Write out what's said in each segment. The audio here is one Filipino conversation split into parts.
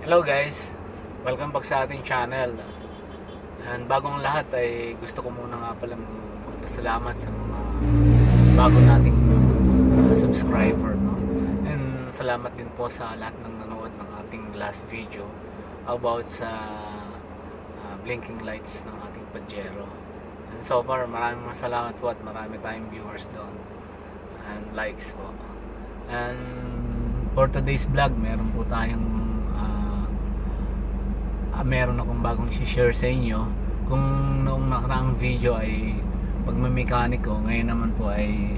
Hello guys, welcome back sa ating channel. And bagong lahat ay gusto ko muna nga pala magpasalamat sa mga bago nating uh, subscriber. No? And salamat din po sa lahat ng nanood ng ating last video about sa uh, blinking lights ng ating Pajero. And so far, maraming mga salamat po at marami tayong viewers doon and likes po. And for today's vlog, meron po tayong ah, meron akong bagong share sa inyo. Kung noong nakaraang video ay pagmamekaniko, ngayon naman po ay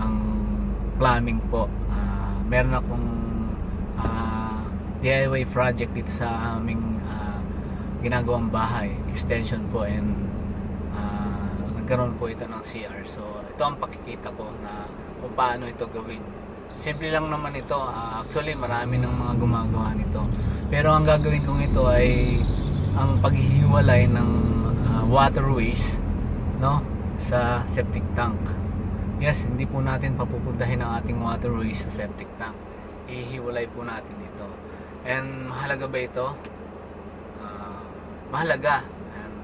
ang plumbing po. Ah, meron akong ah, DIY project dito sa aming ah, ginagawang bahay, extension po and ah, nagkaroon po ito ng CR. So ito ang pakikita ko na kung paano ito gawin. Simple lang naman ito. Ah, actually, marami ng mga gumagawa nito. Pero ang gagawin kong ito ay ang paghihiwalay ng ah, waterways no sa septic tank. Yes, hindi po natin papupuntahin ang ating waterways sa septic tank. Ihiwalay po natin ito. And mahalaga ba ito? Ah, mahalaga. And,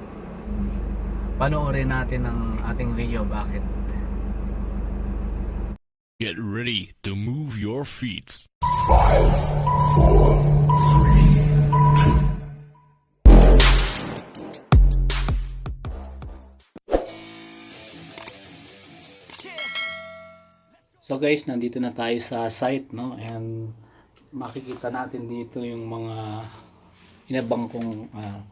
panoorin natin ang ating video. Bakit? Get ready to move your feet. So guys, nandito na tayo sa site, no? And makikita natin dito yung mga inabang kong ah,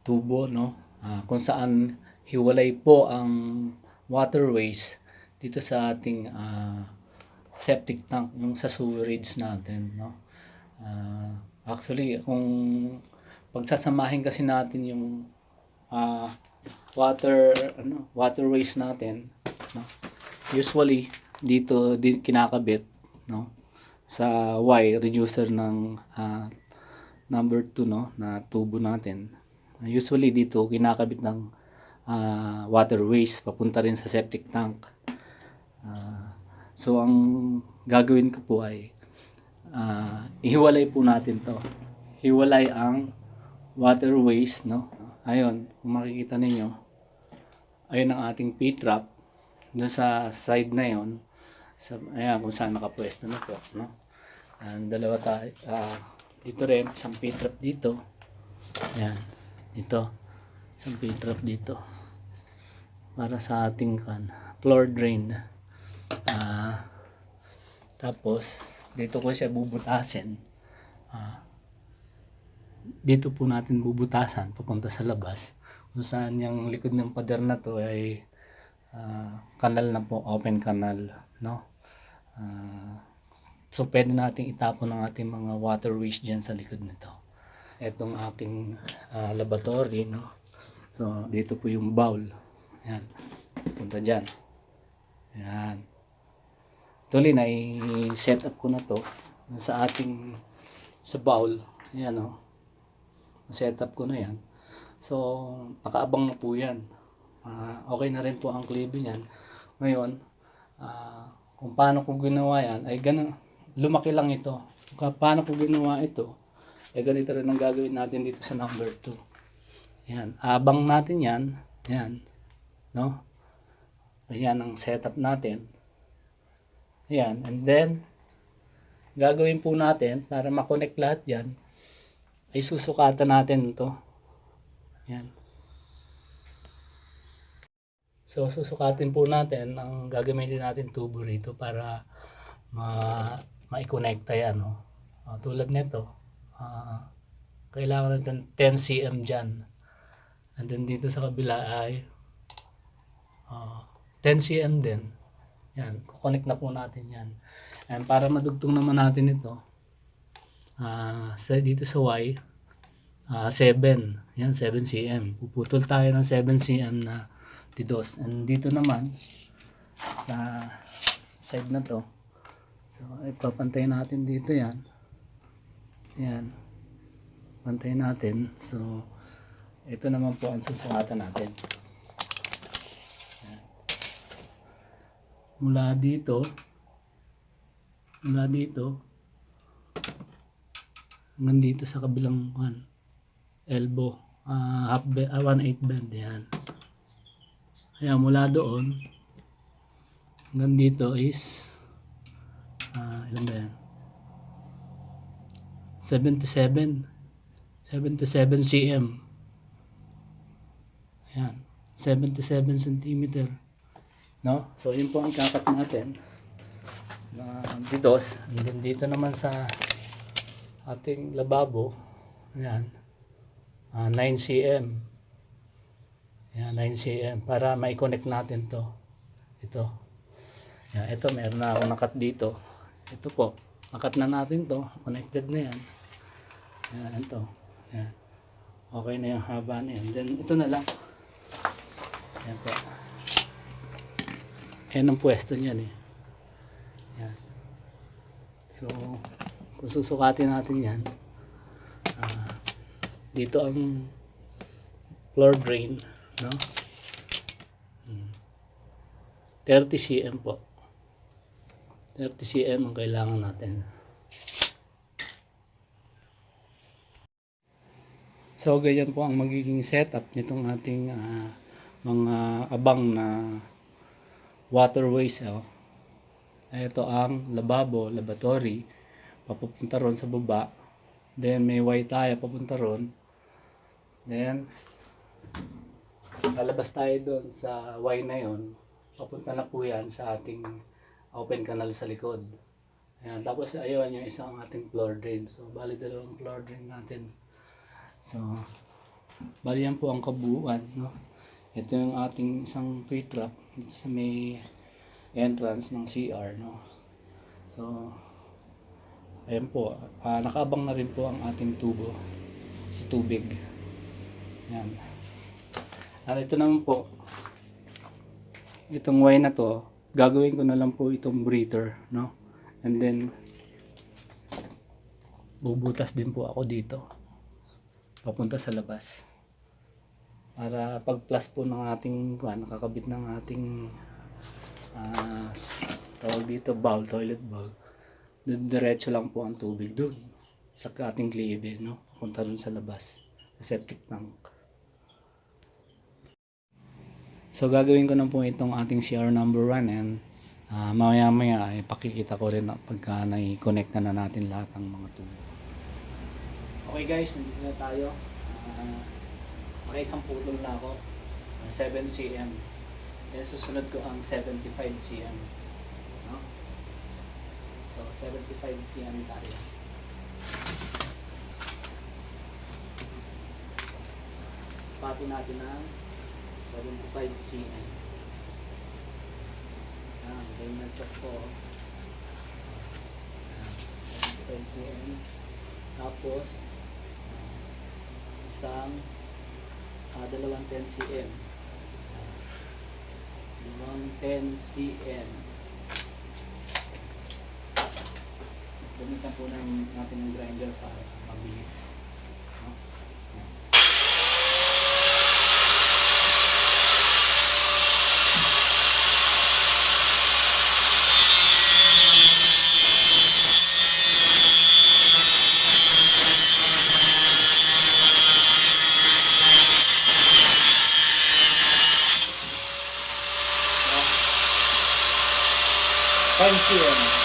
tubo, no? Ah, kung saan hiwalay po ang waterways dito sa ating ah, septic tank, yung sa sewerage natin, no? Ah, actually, kung pagsasamahin kasi natin yung ah, water ano waterways natin no? usually dito din kinakabit no sa Y reducer ng ah, number 2 no na tubo natin usually dito kinakabit ng ah, waterways papunta rin sa septic tank Ah, so ang gagawin ko po ay ah, ihiwalay po natin to. Hiwalay ang waterways no? Ayun kung makikita ninyo ayun ang ating P-trap. Doon sa side na yon sa ayan kung saan nakapwesto na po no? And dalawa tayo ah, dito rin isang P-trap dito. Ayan ito isang P-trap dito. Para sa ating kan floor drain ah tapos dito ko siya bubutasin. Ah dito po natin bubutasan papunta sa labas. Kung saan yung likod ng pader na to ay ah, kanal na po open kanal no? Ah, so pwede nating itapon ang ating mga water waste dyan sa likod nito. Etong aking ah, laboratory no? So dito po yung bowl. Yan punta dyan. Yan tuloy na i-set up ko na to sa ating sa bowl. Yan no set up ko na yan. So nakaabang na po yan. Ah, okay na rin po ang klibe niyan. Ngayon ah, kung paano ko ginawa yan ay ganun lumaki lang ito. Kung paano ko ginawa ito ay ganito rin ang gagawin natin dito sa number 2 yan abang natin yan. Yan no? Ayan ang setup natin ayan and then gagawin po natin para makonect lahat yan ay susukatan natin ito. Yan. So, susukatin po natin ang gagamitin natin tubo rito para ma ma-connecta yan. No? Ah, tulad nito, ah, kailangan natin 10 cm dyan. And then dito sa kabila ay ah, 10 cm din. Yan, kukonect na po natin yan. And para madugtong naman natin ito, ah sa dito sa Y ah 7 yan 7 cm puputol tayo ng 7 cm na tidos and dito naman sa side na to so ipapantay natin dito yan. Yan. Pantay natin. So ito naman po ang susukatan natin mula dito mula dito hanggang dito sa kabilang one, elbow. ah half bend, ah, 1/8 bend. Yan. Kaya mula doon, hanggang dito is, ah ilan ba yan? 77. 77 cm. Ayan. 77 centimeter. No? So, yun po ang kakat natin. Na dito, and then dito naman sa ating lababo. Ayan. Ah, 9 cm. Ayan, 9 cm. Para mai-connect natin to. Ito. Ayan, ito, meron na akong nakat dito. Ito po. Nakat na natin to. Connected na yan. Ayan, ito. Ayan. Okay na yung haba na yan. Then, ito na lang. Ayan po. Ayan ang pwesto niyan eh. Ayan. So, kung susukatin natin yan, ah, dito ang floor drain, no? Hmm. 30 cm po. 30 cm ang kailangan natin. So, ganyan po ang magiging setup nitong ating ah, mga abang na waterways. Oh. Ito ang lababo, laboratory. Papupunta ron sa baba. Then, may white tayo papunta ron. Then, lalabas tayo doon sa Y na yon. Papunta na po yan sa ating open canal sa likod. Ayan. Tapos, ayun yung isang ating floor drain. So, bali dalawang floor drain natin. So, bali yan po ang kabuuan, no? Ito yung ating isang pre-trap sa may entrance ng CR, no? So, ayan po. ah, nakaabang na rin po ang ating tubo sa tubig. Yan. At ito naman po, itong Y na to, gagawin ko na lang po itong breather, no? And then, bubutas din po ako dito papunta sa labas para pag plus po ng ating kuan nakakabit ng ating s- tawag dito bowl toilet bowl. Diretso lang po ang tubig doon sa ating klibe no? Papunta doon sa labas sa septic tank. So gagawin ko na po itong ating CR number 1 and ah, mamaya maya ipakikita ko rin pagka na-connect na, na natin lahat ng mga tubo Okay guys, nandito na tayo. Uh, makaisang putol na ako. Ah, 7 cm. Then susunod ko ang 75 cm. No? So 75 cm tayo. Pati natin ang 75 cm. Yan, ganyan na check ko. Yan, 75 cm. Tapos, isang ah, dalawang 10 cm. Dalawang 10 cm. Gamitan po ng, natin ng grinder para mabilis. 100.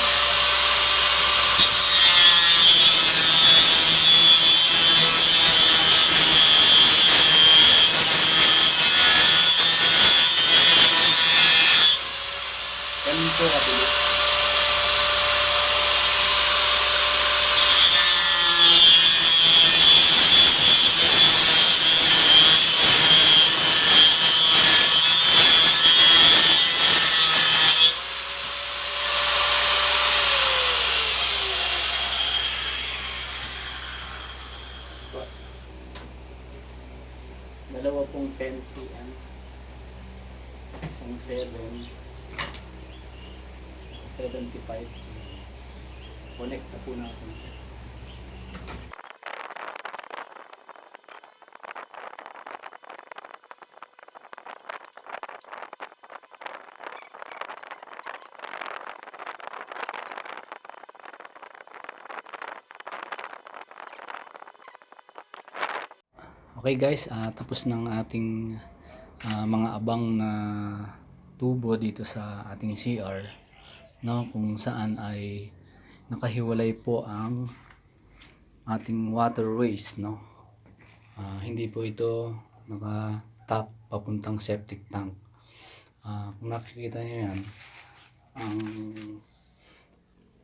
Tempo. Dalawa pong 10 cm. Isang 7. 75 cm. Connect na po natin. Okay guys, ah, tapos ng ating ah, mga abang na tubo dito sa ating CR no kung saan ay nakahiwalay po ang ating waterways no? Ah, hindi po ito naka-tap papuntang septic tank. Ah, kung nakikita niyo yan ang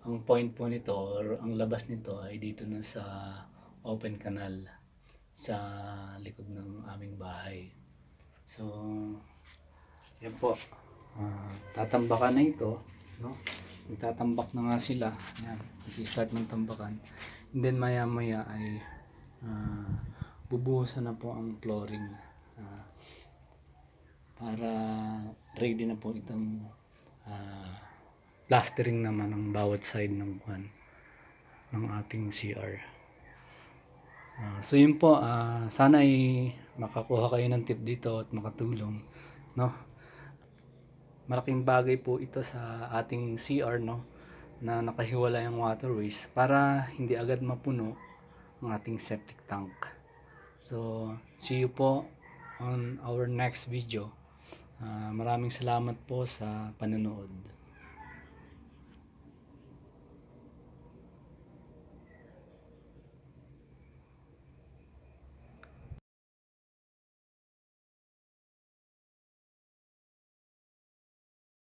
ang point po nito or ang labas nito ay dito na sa open canal sa likod ng aming bahay. So, yan po. Ah, tatambakan na ito. No? Magtatambak na nga sila. Yan. start ng tambakan. And then maya maya ay ah, bubuhusan na po ang flooring. Ah, para ready na po itong ah, plastering naman ng bawat side ng kwan ng ating CR. Ah, so yun po, ah, sana ay makakuha kayo ng tip dito at makatulong, no? Malaking bagay po ito sa ating CR, no? Na nakahiwalay ang waterways para hindi agad mapuno ang ating septic tank. So, see you po on our next video. Ah, maraming salamat po sa panonood.